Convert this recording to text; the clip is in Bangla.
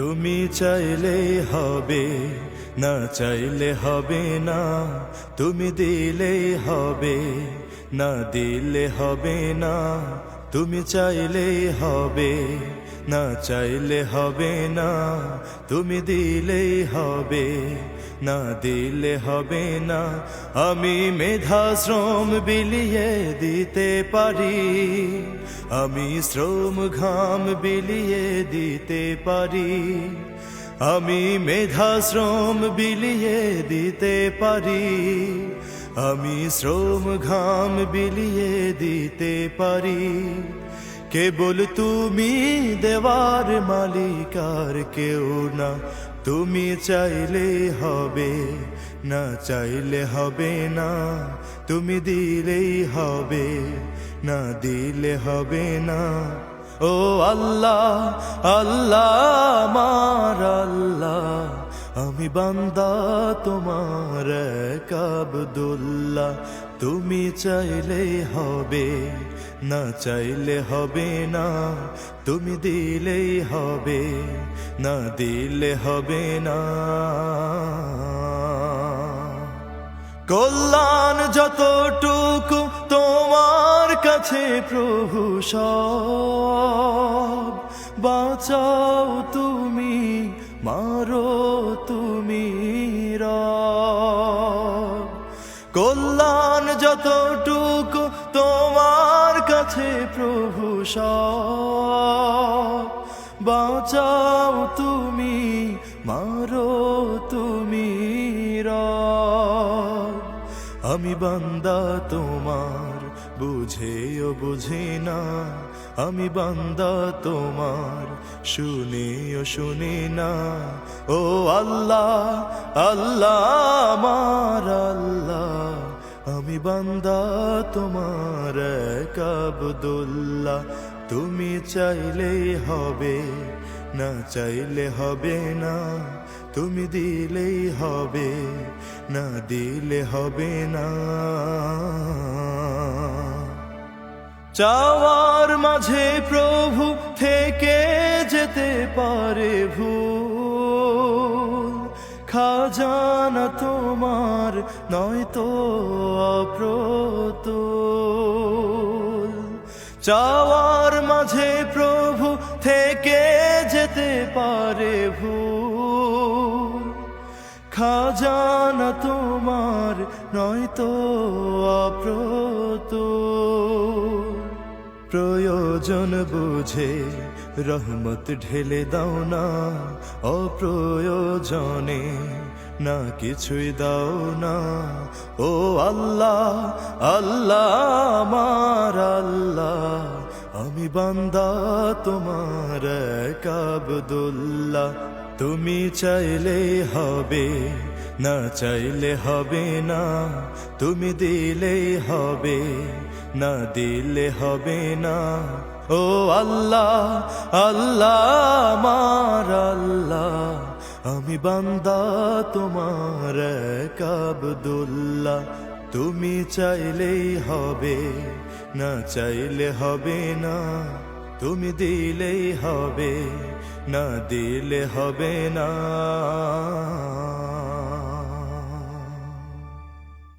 তুমি চাইলে হবে না চাইলে হবে না। তুমি দিলে হবে না দিলে হবে না। তুমি চাইলে হবে, না চাইলে হবে না। তুমি দিলেই হবে, না দিলে হবে না। আমি মেধা শ্রম বিলিয়ে দিতে পারি, আমি শ্রম ঘাম বিলিয়ে দিতে পারি, আমি মেধা শ্রম বিলিয়ে দিতে পারি। আমি শ্রম ঘাম বিলিয়ে দিতে পারি। কেবল তুমি দেওয়ার মালিকার কেউ না। তুমি চাইলে হবে না, চাইলে হবে না। তুমি দিলেই হবে না, দিলে হবে না। ও আল্লাহ আল্লাহ, আমার আল্লাহ। আমি বান্দা তোমার কাবদুল্লা তুমি চাইলে হবে না, চাইলে হবে না। তুমি দিলেই হবে না, দিলে হবে না। কল্যাণ যতটুকু তোমার কাছে প্রভু সব, বাঁচাও তুমি মারো তুমি কল্যাণ যতটুকু তোমার কাছে প্রভু বাঁচাও তুমি মারো তুমি আমি বান্দা তোমার বুঝেও বুঝি না, আমি বান্দা তোমার শুনেও শুনি না। ও আল্লাহ আল্লাহ, আমার আল্লাহ, আমি বান্দা তোমার কাবদুল্লাহ তুমি চাইলেই হবে না, চাইলে হবে না। তুমি দিলেই হবে না, দিলে হবে না। চাওয়ার মাঝে প্রভু থেকে যেতে পারে ভুল। খাজানা তোমার নয়তো অপ্রতুল। চাওয়ার মাঝে প্রভু থেকে যেতে পারে ভুল। খাজানা তোমার নয়তো অপ্রতুল। প্রয়োজন বুঝে, রহমত ঢেলে দাও না। অপ্রয়োজনে না কিছুই দাও না। ও আল্লাহ আল্লাহ, আমার আল্লাহ। আমি বান্দা, তোমার কাবদুল্লাহ তুমি চাইলে হবে না, চাইলে হবে না। তুমি দিলেই হবে না, দিলে হবে না। ও আল্লাহ আল্লাহ, আমার আল্লাহ। আমি বান্দা, তোমার কাবদুল্লাহ তুমি চাইলেই হবে না চাইলে হবে না। তুমি দিলেই হবে না দিলে হবে না।